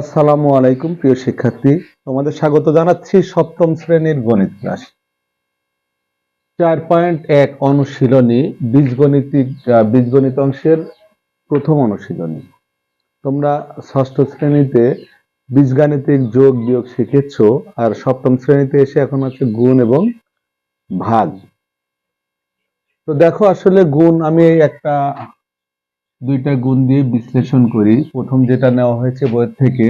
আসসালামু আলাইকুম, প্রিয় শিক্ষার্থী। তোমাদের স্বাগত জানাচ্ছি সপ্তম শ্রেণির গণিত ক্লাস। চার পয়েন্ট এক অনুশীলনী বীজগণিতিক বীজগণিত অংশের প্রথম অনুশীলনী। তোমরা ষষ্ঠ শ্রেণীতে বীজগাণিতিক যোগ বিয়োগ শিখেছ, আর সপ্তম শ্রেণীতে এসে এখন হচ্ছে গুণ এবং ভাগ। তো দেখো আসলে গুণ, আমি একটা দুইটা গুণ দিয়ে বিশ্লেষণ করি। প্রথম যেটা নেওয়া হয়েছে বইয়ের থেকে,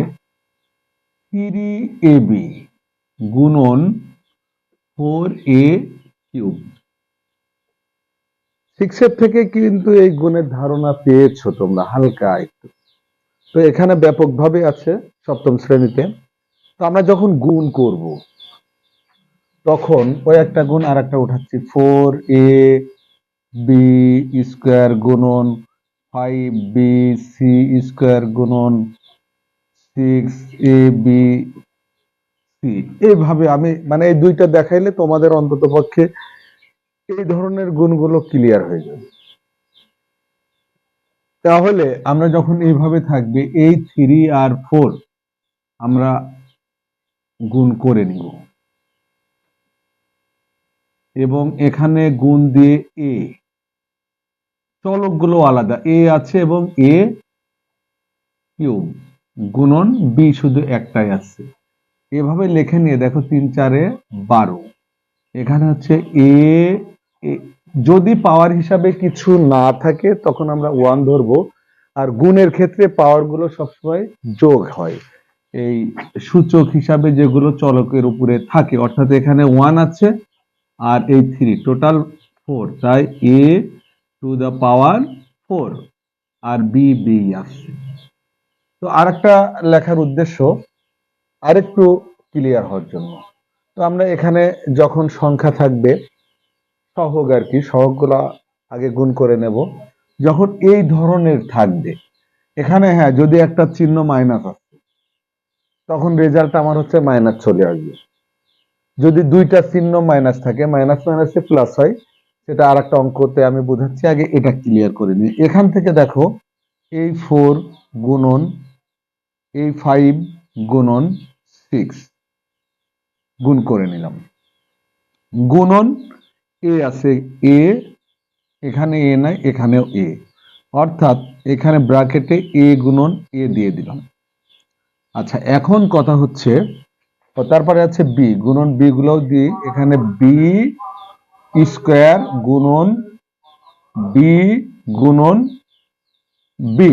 থ্রি এ বি গুণন ফোর এ কিউব। সিক্সের থেকে কিন্তু এই গুণের ধারণা পেয়েছ তোমরা, হালকা একটু। তো এখানে ব্যাপকভাবে আছে সপ্তম শ্রেণীতে। তো আমরা যখন গুণ করব, তখন ওই একটা গুণ আর একটা উঠাচ্ছি। ফোর এ বি স্কোয়ার গুণন ফাইভ বি সি স্কোয়ার গুণন সিক্স এ বি সি। এইভাবে আমি মানে এই দুইটা দেখাইলে তোমাদের অন্তত পক্ষে এই ধরনের গুণগুলো ক্লিয়ার হয়ে যাবে তাহলে আমরা যখন এইভাবে থাকবে, এই থ্রি আর ফোর আমরা গুণ করে নিব। এবং এখানে গুণ দিয়ে এ চলকগুলো আলাদা। এ আছে এবং এ কিউব। গুণন বি শুধু একটাই আছে। এভাবে লেখে নিয়ে দেখো তিন, চারে বারো। এখানে হচ্ছে এ যদি পাওয়ার হিসাবে কিছু না থাকে তখন আমরা ওয়ান ধরবো। আর গুণের ক্ষেত্রে পাওয়ারগুলো সবসময় যোগ হয়। এই সূচক হিসাবে যেগুলো চলকের উপরে থাকে, অর্থাৎ এখানে ওয়ান আছে আর এই থ্রি। টোটাল ফোর, তাই A to the power four R B B আসছে। তো আরেকটা লেখার উদ্দেশ্য, আরেকটু ক্লিয়ার হওয়ার জন্য। তো আমরা এখানে যখন সংখ্যা থাকবে, সহগ আর কি, সহগগুলো আগে গুণ করে নেব। যখন এই ধরনের থাকবে, এখানে হ্যাঁ যদি একটা চিহ্ন মাইনাস আসছে তখন রেজাল্ট আমার হচ্ছে মাইনাস চলে আসবে। যদি দুইটা চিহ্ন মাইনাস থাকে মাইনাস মাইনাসে প্লাস হয় সেটা আর একটা অঙ্কতে আমি বোঝাচ্ছি, আগে এটা ক্লিয়ার করে নিই। এখান থেকে দেখো, এই ফোর গুণন, এই ফাইভ গুণন সিক্স গুণ করে নিলাম। গুণন এ আছে এ এখানে এ নাই, এখানেও এ অর্থাৎ এখানে ব্র্যাকেটে এ গুণন এ দিয়ে দিলাম। আচ্ছা এখন কথা হচ্ছে, তারপরে আছে বি গুণন বি গুলোও দিই এখানে বি স্কোয়ার গুণন বি গুণন বি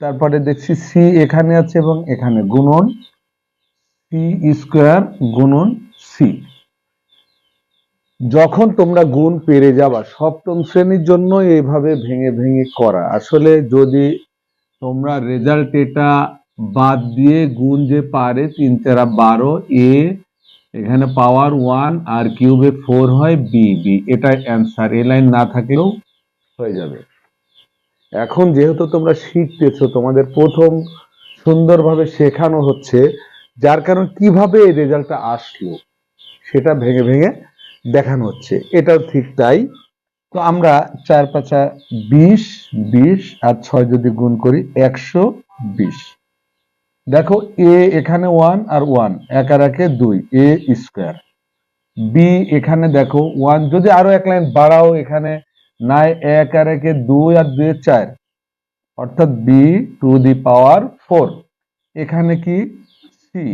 তারপরে দেখছি সি এখানে আছে এবং এখানে গুণন সি স্কোয়ার গুণন সি যখন তোমরা গুণ পেরে যাবা, সপ্তম শ্রেণির জন্য এইভাবে ভেঙে ভেঙে করা। আসলে যদি তোমরা রেজাল্ট এটা বাদ দিয়ে গুণ যে পারে তিন চারা বারো এ এখানে পাওয়ার ওয়ান আর কিউবে ফোর হয় বি বি এটাই অ্যান্সার এ লাইন না থাকলেও হয়ে যাবে। এখন যেহেতু তোমরা শিখতেছো, তোমাদের প্রথম সুন্দরভাবে শেখানো হচ্ছে, যার কারণ কীভাবে এই রেজাল্টটা আসলো, সেটা ভেঙে ভেঙে দেখানো হচ্ছে। এটাও ঠিক তাই। তো আমরা চার পাঁচা বিশ বিশ আর ছয় যদি গুণ করি, একশো বিশ। দেখো এ এখানে ওয়ান আর ওয়ান এক আর একে দুই এ স্কোয়ার বি এখানে দেখো ওয়ান যদি আরও এক লাইন বাড়াও এখানে, নাই এক আর একে দুই আর দুই চার, অর্থাৎ B to the power four এখানে কি? সি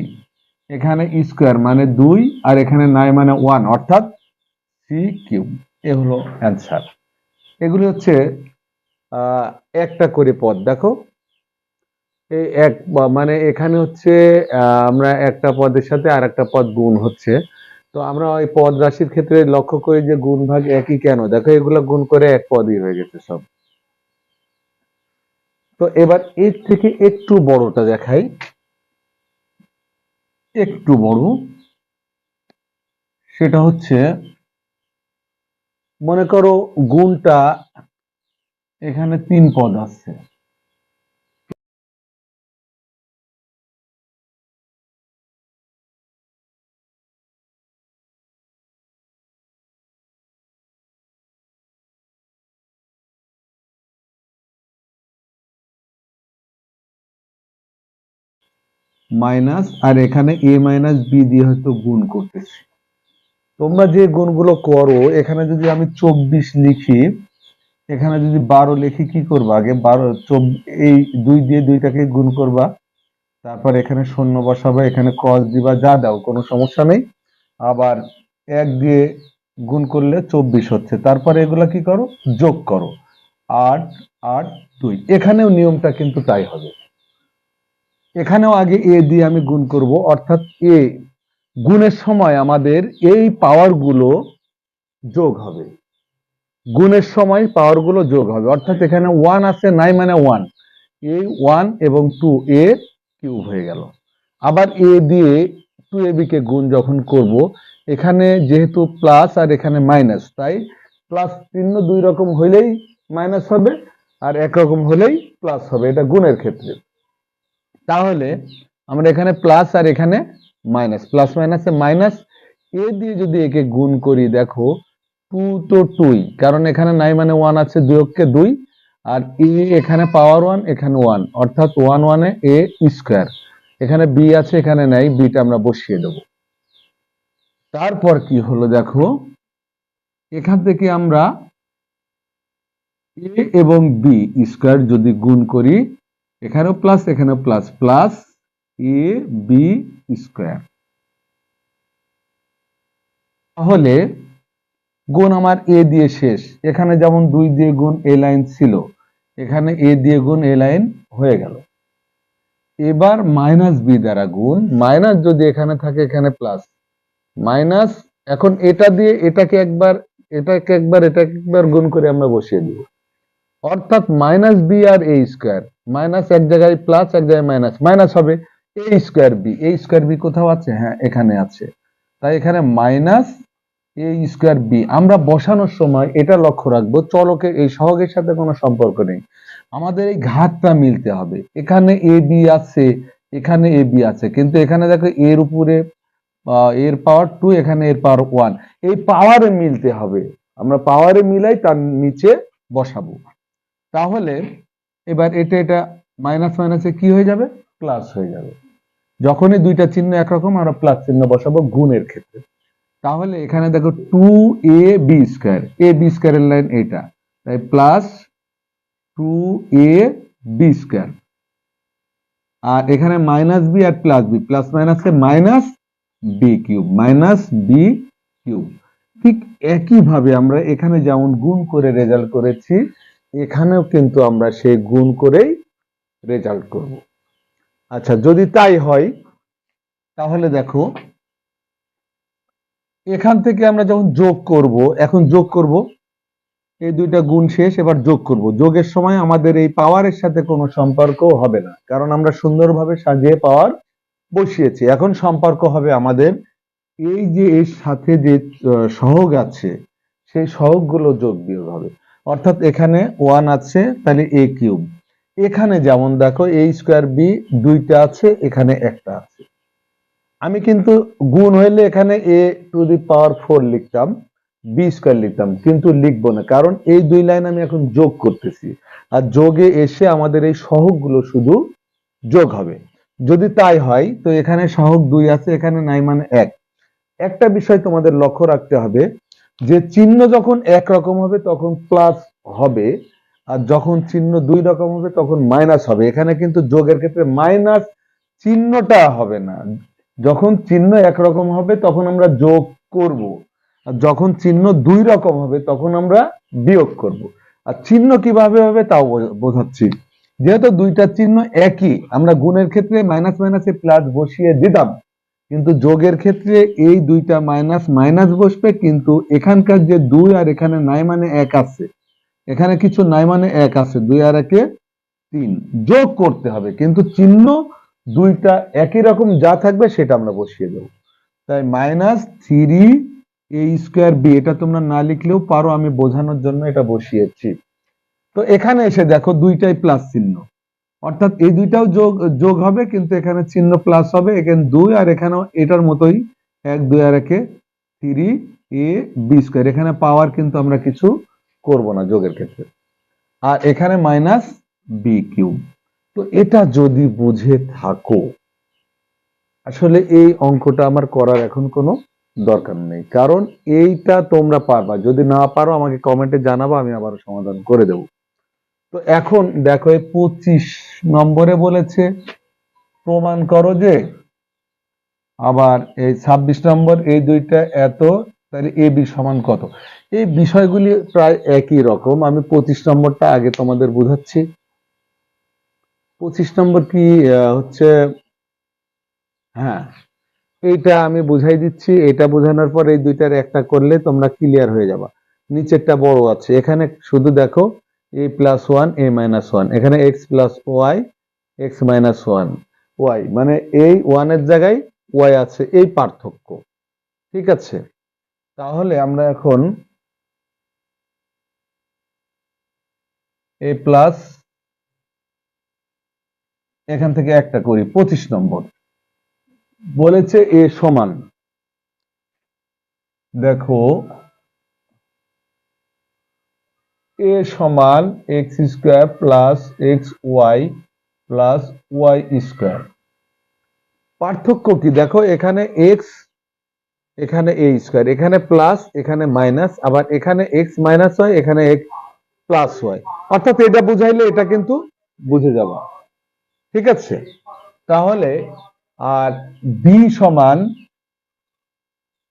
এখানে স্কোয়ার মানে দুই, আর এখানে নাই মানে ওয়ান অর্থাৎ সি কিউব এ হলো অ্যান্সার এগুলি হচ্ছে একটা করে পদ। দেখো এক মানে এখানে হচ্ছে আমরা একটা পদের সাথে আর একটা পদ গুণ হচ্ছে। তো আমরা ওই পদ রাশির ক্ষেত্রে লক্ষ্য করি যে গুণ ভাগ একই কেন? দেখো, এগুলো গুণ করে এক পদই হয়ে গেছে সব। তো এবার এর থেকে একটু বড়টা দেখাই। একটু বড়। সেটা হচ্ছে, মনে করো গুণটা এখানে তিন পদ আছে মাইনাস, আর এখানে এ মাইনাস বি দিয়ে হয়তো গুণ করতেছি। তোমরা যে গুণগুলো করো, এখানে যদি আমি চব্বিশ লিখি, এখানে যদি বারো লিখি, কি করবা? আগে বারো এই দুই দিয়ে দুইটাকে গুণ করবা। তারপর এখানে শূন্য বসাবে, এখানে কস দিবা, যা দাও, কোনো সমস্যা নেই। আবার এক দিয়ে গুণ করলে চব্বিশ হচ্ছে। তারপরে এগুলা কি করো? যোগ করো। আট আট, দুই। এখানেও নিয়মটা কিন্তু তাই হবে। এখানেও আগে এ দিয়ে আমি গুণ করব, অর্থাৎ এ। গুণের সময় আমাদের এই পাওয়ারগুলো যোগ হবে। গুণের সময় পাওয়ারগুলো যোগ হবে, অর্থাৎ এখানে ওয়ান আছে নাই মানে ওয়ান এ ওয়ান এবং টু এ কিউব হয়ে গেল। আবার এ দিয়ে টু এ বি কে গুণ যখন করব, এখানে যেহেতু প্লাস আর এখানে মাইনাস তাই প্লাস চিহ্ন দুই রকম হইলেই মাইনাস হবে আর একরকম হলেই প্লাস হবে, এটা গুণের ক্ষেত্রে। তাহলে আমরা এখানে প্লাস আর এখানে মাইনাস প্লাস মাইনাসে মাইনাস এ দিয়ে যদি একে গুণ করি, দেখো টু তো টুই কারণ এখানে নাই মানে ওয়ান আছে দুই অক্ষে দুই, আর এ এখানে পাওয়ার ওয়ান এখানে ওয়ান অর্থাৎ ওয়ান ওয়ানে এ স্কোয়ার এখানে বি আছে, এখানে নাই বিটা আমরা বসিয়ে দেব। তারপর কি হলো, দেখো, এখান থেকে আমরা এ এবং বি স্কোয়ার যদি গুণ করি এখানেও প্লাস এখানেও plus plus a b square তাহলে গুণ আমার এ দিয়ে শেষ। এখানে যেমন দুই দিয়ে গুণ এ লাইন ছিল, এখানে এ দিয়ে গুণ এ লাইন হয়ে গেল। এবার মাইনাস বি দ্বারা গুণ মাইনাস যদি এখানে থাকে, এখানে প্লাস মাইনাস এখন এটা দিয়ে এটাকে একবার এটাকে একবার এটাকে একবার গুণ করে আমরা বসিয়ে দিব। অর্থাৎ মাইনাস বি আর এ স্কোয়ার মাইনাস এক জায়গায় প্লাস এক জায়গায় মাইনাস মাইনাস হবে a square b a square b কোথাও আছে? হ্যাঁ এখানে আছে। তাই এখানে মাইনাস এ স্কোয়ার বি আমরা বসানোর সময় এটা লক্ষ্য রাখব চলকের এই সহগের সাথে কোনো সম্পর্ক নেই। আমাদের এই ঘাতটা মিলতে হবে। এখানে এ বি আছে, এখানে এ বি আছে। কিন্তু এখানে দেখো এর উপরে এর পাওয়ার টু এখানে এর পাওয়ার ওয়ান এই পাওয়ারে মিলতে হবে। আমরা পাওয়ারে মিলাই তার নিচে বসাবো। তাহলে এবার এটা এটা মাইনাস মাইনাসে কি হয়ে যাবে? প্লাস হয়ে যাবে। যখনই দুইটা চিহ্ন একরকম, আমরা প্লাস চিহ্ন বসাবো গুণের ক্ষেত্রে। তাহলে এখানে দেখো two a b square a b স্কোয়ারের লাইন এটা তাই plus two a b square আর এখানে মাইনাস বি আর প্লাস বি প্লাস মাইনাসে minus b cube minus b cube ঠিক একইভাবে আমরা এখানে যেমন গুণ করে রেজাল্ট করেছি এখানেও কিন্তু আমরা সেই গুণ করেই রেজাল্ট করব। আচ্ছা যদি তাই হয়, তাহলে দেখো, এখান থেকে আমরা যখন যোগ করব, এখন যোগ করব, এই দুইটা গুণ শেষ, এবার যোগ করব। যোগের সময় আমাদের এই পাওয়ারের সাথে কোনো সম্পর্ক হবে না, কারণ আমরা সুন্দরভাবে সাজিয়ে পাওয়ার বসিয়েছি। এখন সম্পর্ক হবে আমাদের এই যে এর সাথে যে সহগ আছে, সেই সহগগুলো যোগ বিয়োগ হবে। অর্থাৎ এখানে ওয়ান আছে, তাহলে এ কিউব এখানে যেমন দেখো এ স্কোয়ার বি দুইটা আছে, এখানে একটা আছে। আমি কিন্তু গুণ হইলে এখানে a to the power four লিখতাম বি স্কোয়ার লিখতাম, কিন্তু লিখব না, কারণ এই দুই লাইন আমি এখন যোগ করতেছি। আর যোগে এসে আমাদের এই সহগগুলো শুধু যোগ হবে। যদি তাই হয়, তো এখানে সহগ দুই আছে, এখানে নাই মানে এক। একটা বিষয় তোমাদের লক্ষ্য রাখতে হবে যে চিহ্ন যখন এক রকম হবে, তখন প্লাস হবে, আর যখন চিহ্ন দুই রকম হবে, তখন মাইনাস হবে। এখানে কিন্তু যোগের ক্ষেত্রে মাইনাস চিহ্নটা হবে না। যখন চিহ্ন একরকম হবে, তখন আমরা যোগ করব। আর যখন চিহ্ন দুই রকম হবে, তখন আমরা বিয়োগ করব। আর চিহ্ন কীভাবে হবে, তাও বোঝাচ্ছি। যেহেতু দুইটা চিহ্ন একই, আমরা গুণের ক্ষেত্রে মাইনাস মাইনাসে প্লাস বসিয়ে দিতাম। কিন্তু যোগের ক্ষেত্রে এই দুইটা মাইনাস মাইনাস বসবে, কিন্তু এখানকার যে দুই আর এখানে নাই মানে এক আছে। এখানে কিছু নাই মানে এক আছে, দুই আর একে তিন। যোগ করতে হবে, কিন্তু চিহ্ন দুইটা একই রকম যা থাকবে সেটা আমরা বসিয়ে দেবো। তাই minus three a square b, এটা তোমরা না লিখলেও পারো, আমি বোঝানোর জন্য এটা বসিয়েছি। তো এখানে এসে দেখো দুইটাই প্লাস চিহ্ন। অর্থাৎ এই দুইটাও যোগ যোগ হবে, কিন্তু এখানে চিহ্ন প্লাস হবে। এখানে দুই আর এখানেও এটার মতোই এক, দুই আর একে থ্রি এ বি স্কোয়ার এখানে পাওয়ার কিন্তু আমরা কিছু করব না যোগের ক্ষেত্রে। আর এখানে মাইনাস বি কিউব তো এটা যদি বুঝে থাকো, আসলে এই অঙ্কটা আমার করার এখন কোনো দরকার নেই। কারণ এইটা তোমরা পারবা। যদি না পারো, আমাকে কমেন্টে জানাব, আমি আবার সমাধান করে দেব। তো এখন দেখো, এই পঁচিশ নম্বরে বলেছে, প্রমাণ করো যে আবার এই ছাব্বিশ নম্বর, এই দুইটা এত, তাহলে এ, বি সমান কত? এই বিষয়গুলি প্রায় একই রকম। আমি পঁচিশ নম্বরটা আগে তোমাদের বুঝাচ্ছি। পঁচিশ নম্বর কি হচ্ছে হ্যাঁ এইটা আমি বুঝাই দিচ্ছি। এটা বোঝানোর পর এই দুইটার একটা করলে তোমরা ক্লিয়ার হয়ে যাবা। নিচেরটা বড় আছে। এখানে শুধু দেখো a plus one a minus one এখানে x plus y x minus one y মানে এই ওয়ানের জায়গায় ওয়াই আছে, এই পার্থক্য। ঠিক আছে? তাহলে আমরা এখন এ প্লাস এখান থেকে একটা করি, পঁচিশ নম্বর। বলেছে এ সমান। দেখো এ সমান x square plus x y plus y square পার্থক্য কি? দেখো, এখানে এক্স এখানে এ স্কোয়ার এখানে প্লাস এখানে মাইনাস আবার এখানে এক্স মাইনাস হয় এখানে এক্স প্লাস হয় অর্থাৎ এটা বুঝাইলে এটা কিন্তু বুঝে যাবা। ঠিক আছে? তাহলে আর বি সমান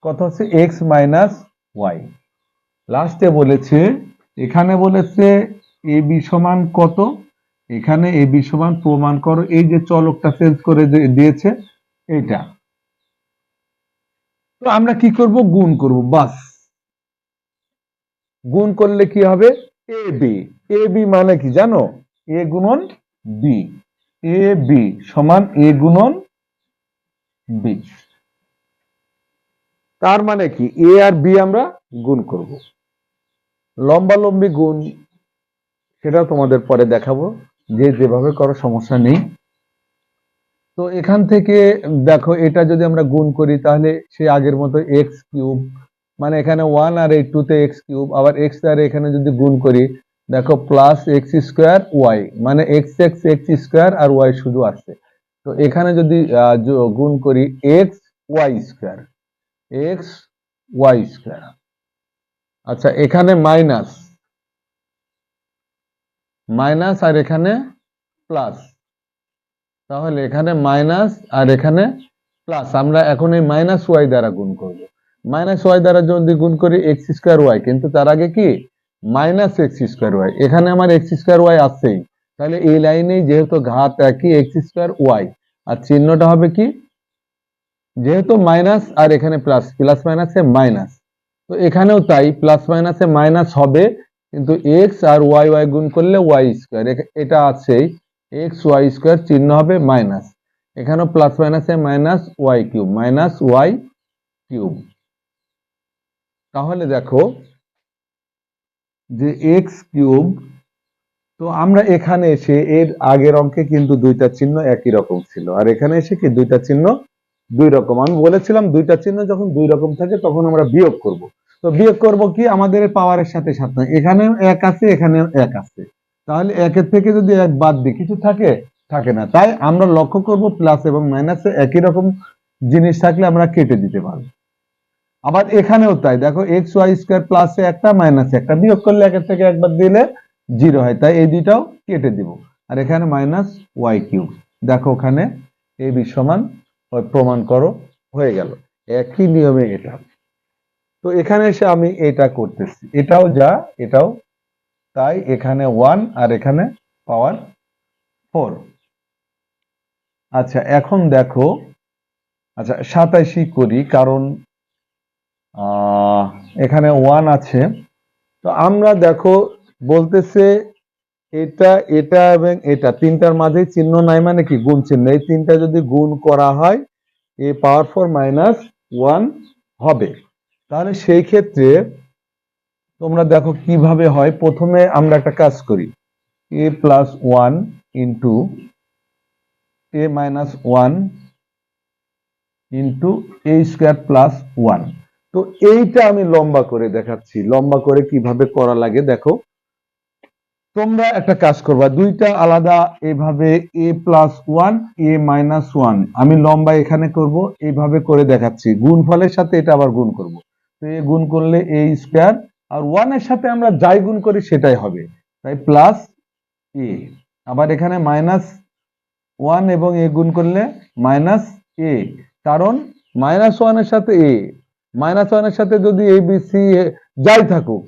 কত হচ্ছে এক্স মাইনাস ওয়াই লাস্টে বলেছে এখানে বলেছে এ বি সমান কত? এখানে এ বি সমান প্রমাণ করো। এই যে চলকটা চেঞ্জ করে দিয়ে- দিয়েছে, এইটা। তো আমরা কি করব? গুণ করব, বাস। গুণ করলে কি হবে? A B. এ বি মানে কি জানো? এ গুণন বি। এ বি সমান এ গুণন বি। তার মানে কি? এ আর বি আমরা গুণ করব। লম্বালম্বি গুণ সেটাও তোমাদের পরে দেখাবো। যে যেভাবে করো, সমস্যা নেই। তো এখান থেকে দেখো, এটা যদি আমরা গুণ করি, তাহলে সে আগের মতো এক্স কিউব মানে এখানে ওয়ান আর এই টুতে এক্স কিউব আবার এক্স আর এখানে যদি গুণ করি, দেখো প্লাস এক্স স্কোয়ার ওয়াই মানে এক্স এক্স এক্স স্কোয়ার আর ওয়াই শুধু আছে তো এখানে যদি গুণ করি x y square x y square আচ্ছা এখানে মাইনাস মাইনাস আর এখানে প্লাস তাহলে এখানে মাইনাস আর এখানে প্লাস আমরা এখন এই মাইনাস ওয়াই দ্বারা গুণ করব। মাইনাস ওয়াই দ্বারা যদি গুণ করি এক্স স্কোয়ার ওয়াই কিন্তু তার আগে কি? মাইনাস এক্স স্কোয়ার ওয়াই এখানে আমার এক্স স্কোয়ার ওয়াই আছেই। তাহলে এই লাইনেই যেহেতু ঘাত একই এক্স স্কোয়ার ওয়াই আর চিহ্নটা হবে কি? যেহেতু মাইনাস আর এখানে প্লাস প্লাস মাইনাসে মাইনাস তো এখানেও তাই প্লাস মাইনাসে মাইনাস হবে, কিন্তু এক্স আর ওয়াই ওয়াই গুণ করলে ওয়াই স্কোয়ার এটা আছেই এক্স ওয়াই স্কোয়ার চিহ্ন হবে মাইনাস এখানেও প্লাস মাইনাসে minus y cube minus y cube তাহলে দেখো যে এক্স কিউব তো আমরা এখানে এসে এর আগের অঙ্কে কিন্তু দুইটা চিহ্ন একই রকম ছিল। আর এখানে এসে কি দুইটা চিহ্ন দুই রকম? আমি বলেছিলাম দুইটা চিহ্ন যখন দুই রকম থাকে তখন আমরা বিয়োগ করব। তো বিয়োগ করব কি? আমাদের পাওয়ারের সাথে সাথে। এখানে এক আছে এখানেও এক আছে। তাহলে একের থেকে যদি এক বাদ দিই, কিছু থাকে? থাকে না। তাই আমরা লক্ষ্য করব প্লাস এবং মাইনাসে একই রকম জিনিস থাকলে আমরা কেটে দিতে পারব। আবার এখানেও তাই। দেখো এক্স ওয়াই স্কোয়ার প্লাসে একটা মাইনাসে একটা। বিয়োগ করলে একের থেকে একবার দিলে জিরো হয়। তাই এই দুইটাও কেটে দিব। আর এখানে মাইনাস ওয়াই কিউব দেখো ওখানে এ বি সমান প্রমাণ করো, হয়ে গেল। একই নিয়মে এটা তো এখানে এসে আমি এটা করতেছি। এটাও যা, এটাও তাই এখানে ওয়ান আর এখানে পাওয়ার ফোর আচ্ছা এখন দেখো আচ্ছা সাতাইশই করি কারণ এখানে ওয়ান আছে। তো আমরা দেখো, বলতেছে এটা এটা এবং এটা, তিনটার মাঝে চিহ্ন নাই মানে কি? গুণ চিহ্ন। এই তিনটা যদি গুণ করা হয় a power four minus one হবে। তাহলে সেই ক্ষেত্রে তোমরা দেখো কীভাবে হয়। প্রথমে আমরা একটা কাজ করি। A plus one into a minus one into a square plus one তো এইটা আমি লম্বা করে দেখাচ্ছি। লম্বা করে কীভাবে করা লাগে দেখো। তোমরা একটা কাজ করবা, দুইটা আলাদা, এভাবে a plus one a minus one আমি লম্বা এখানে করব এইভাবে করে দেখাচ্ছি। গুণফলের সাথে এটা আবার গুণ করব। তো এ গুণ করলে এ স্কোয়ার, আর ওয়ানের সাথে আমরা যাই গুণ করি সেটাই হবে। তাই প্লাস এ আবার এখানে মাইনাস ওয়ান এবং এ গুণ করলে মাইনাস এ কারণ মাইনাস ওয়ানের সাথে এ মাইনাস ওয়ানের সাথে যদি এ বি সি যাই থাকুক,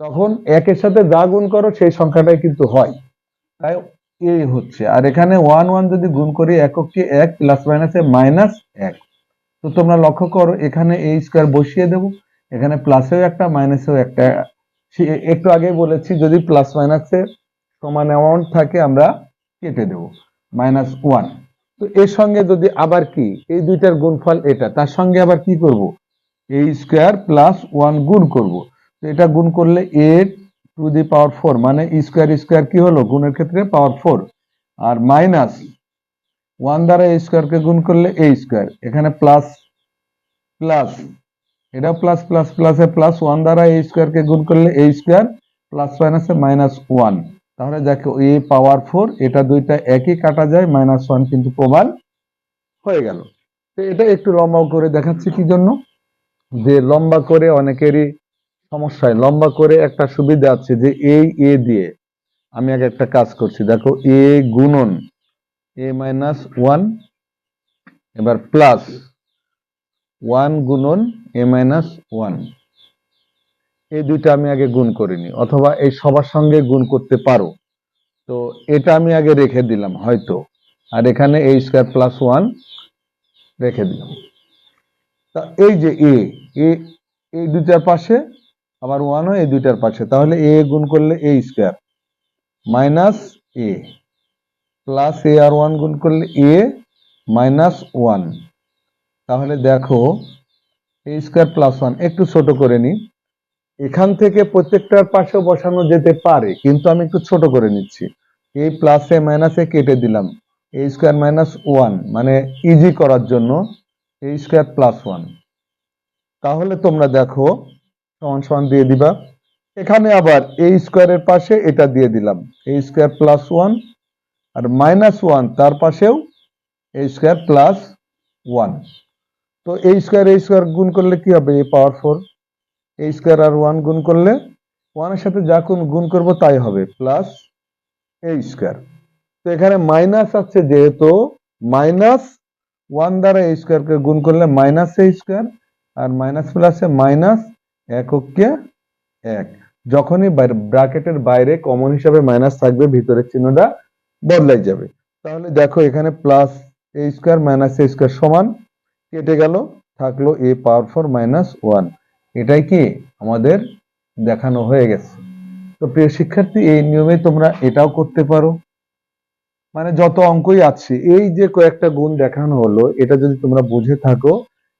তখন একের সাথে যা গুণ করো সেই সংখ্যাটাই কিন্তু হয়। তাই এ হচ্ছে। আর এখানে ওয়ান ওয়ান যদি গুণ করি এককে এক প্লাস মাইনাসে মাইনাস এক। তো তোমরা লক্ষ্য করো, এখানে এই স্কোয়ার বসিয়ে দেবো, এখানে প্লাসেও একটা মাইনাসেও একটা। একটু আগে বলেছি, যদি প্লাস মাইনাসে সমান অ্যামাউন্ট থাকে, আমরা কেটে দেব মাইনাস ওয়ান তো এর সঙ্গে যদি আবার কি, এই দুইটার গুণফল এটা, তার সঙ্গে আবার কি করব? এই স্কোয়ার প্লাস ওয়ান গুণ করব। তো এটা গুণ করলে a to the power four মানে স্কোয়ার স্কোয়ার কি হলো? গুণের ক্ষেত্রে পাওয়ার ফোর আর মাইনাস ওয়ান দ্বারা এই স্কোয়ারকে গুণ করলে এ স্কোয়ার এখানে প্লাস প্লাস এটা প্লাস প্লাস প্লাসে প্লাস ওয়ান দ্বারা এই স্কোয়ারকে গুণ করলে এ স্কোয়ার প্লাস মাইনাসে মাইনাস ওয়ান তাহলে দেখো এ পাওয়ার ফোর এটা দুইটা একই কাটা যায় মাইনাস ওয়ান কিন্তু প্রমাণ হয়ে গেল। তো এটা একটু লম্বা করে দেখাচ্ছি কি জন্য? যে লম্বা করে অনেকেরই সমস্যায়, লম্বা করে একটা সুবিধা আছে যে এই এ দিয়ে। আমি আগে একটা কাজ করছি। দেখো এ গুণন এ মাইনাস ওয়ান এবার প্লাস ওয়ান গুণন এ মাইনাস ওয়ান এই দুইটা আমি আগে গুণ করিনি অথবা এই সবার সঙ্গে গুণ করতে পারো। তো এটা আমি আগে রেখে দিলাম হয়তো, আর এখানে এই স্কোয়ার প্লাস ওয়ান রেখে দিলাম। তা এই যে এ এ এই দুইটার পাশে, আবার ওয়ানও এই দুইটার পাশে, তাহলে এ গুণ করলে a square minus a plus a R one গুণ করলে এ মাইনাস ওয়ান তাহলে দেখো এ স্কোয়ার প্লাস ওয়ান একটু ছোট করে নিই। এখান থেকে প্রত্যেকটার পাশে বসানো যেতে পারে, কিন্তু আমি একটু ছোট করে নিচ্ছি। এই প্লাসে মাইনাসে কেটে দিলাম। এ স্কোয়ার মাইনাস ওয়ান মানে ইজি করার জন্য এ স্কোয়ার প্লাস ওয়ান তাহলে তোমরা দেখো, সমান সমান দিয়ে দিবা। এখানে আবার এই স্কোয়ারের পাশে এটা দিয়ে দিলাম। এ স্কোয়ার প্লাস ওয়ান আর মাইনাস ওয়ান তার পাশেও এ স্কোয়ার প্লাস ওয়ান তো এই স্কোয়ার এই স্কোয়ার গুণ করলে কি হবে? এ পাওয়ার ফোর এই স্কোয়ার আর ওয়ান গুণ করলে ওয়ানের সাথে যা কোন গুণ করব তাই হবে প্লাস এ স্কোয়ার তো এখানে মাইনাস আছে যেহেতু মাইনাস ওয়ান দ্বারা এই স্কোয়ারকে গুণ করলে মাইনাস এ স্কোয়ার আর মাইনাস প্লাসে মাইনাস এককে এক। যখনই ব্র্যাকেটের বাইরে কমন হিসাবে মাইনাস থাকবে, ভিতরের চিহ্নটা বদলাই যাবে। তাহলে দেখো এখানে plus a square minus a square সমান কেটে গেল, থাকল a power four minus one এটাই কি আমাদের দেখানো হয়ে গেছে। তো প্রিয় শিক্ষার্থী, এই নিয়মে তোমরা এটাও করতে পারো। মানে যত অঙ্কই আছে, এই যে কয়েকটা গুণ দেখানো হলো, এটা যদি তোমরা বুঝে থাকো,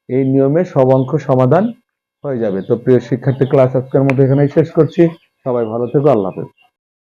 এই নিয়মে সব অঙ্ক সমাধান হয়ে যাবে। তো প্রিয় শিক্ষার্থী ক্লাস আজকের মতো এখানেই শেষ করছি। সবাই ভালো থেকো, আল্লাহ হাফেজ।